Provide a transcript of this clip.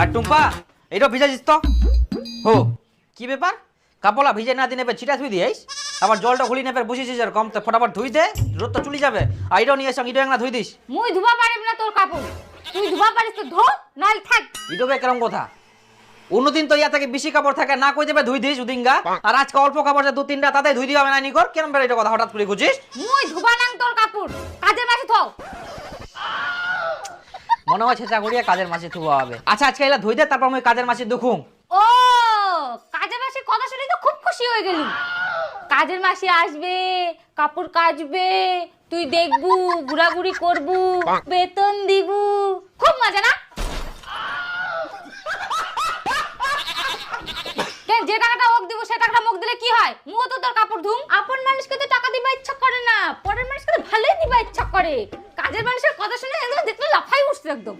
আর টুম্পা এটা ভিজাছিস তো? হো কি ব্যাপার? কাপলা ভিজে না দিনে ছিটা ধুই দিয়েছ আবার জলটা খুলি নেবে বসেছিস আর কম তো ফটাফট ধুই দে রোদ তো চুলি যাবে। আর এটাও নিয়ে এসে ইটো একটা ধুই দিস। মুই ধুবা পারিব না তোর কাপড়। তুই ধুবা পারিস তো ধো নাহলে থাক। ইটো বে কেরম কথা? অন্যদিন তো ইয়া থেকে বেশি কাপড় থাকে না কই দেবে ধুই দিস উদিঙ্গা আর আজকে অল্প কাপড় দু তিনটা তাতে ধুই দিও না নিকর কেরম বের এটা কথা হঠাৎ করে বুঝিস মুই ধুবা নাং তোর কাপড়। থো মনে হয় ছেঁচা করিয়া কাজের মাসে থুবা হবে। আচ্ছা আজকে এলা ধুই দে তারপর আমি কাজের মাসে দুখুম। ও কাজের মাসে কথা শুনে তো খুব খুশি হয়ে গেলি। কাজের মাসে আসবে কাপড় কাচবে তুই দেখবু ঘুরাঘুরি করবু বেতন দিবু। খুব মজা না? কেন যে টাকাটা ওক দিব সে টাকাটা মুখ দিলে কি হয়? মুও তো তোর কাপড় ধুম। আপন মানুষকে তো টাকা দিবা ইচ্ছা করে না। পরের মানুষকে তো ভালোই দিবা ইচ্ছা করে। কাজের মানুষের কথা শুনে দেখলে একদম।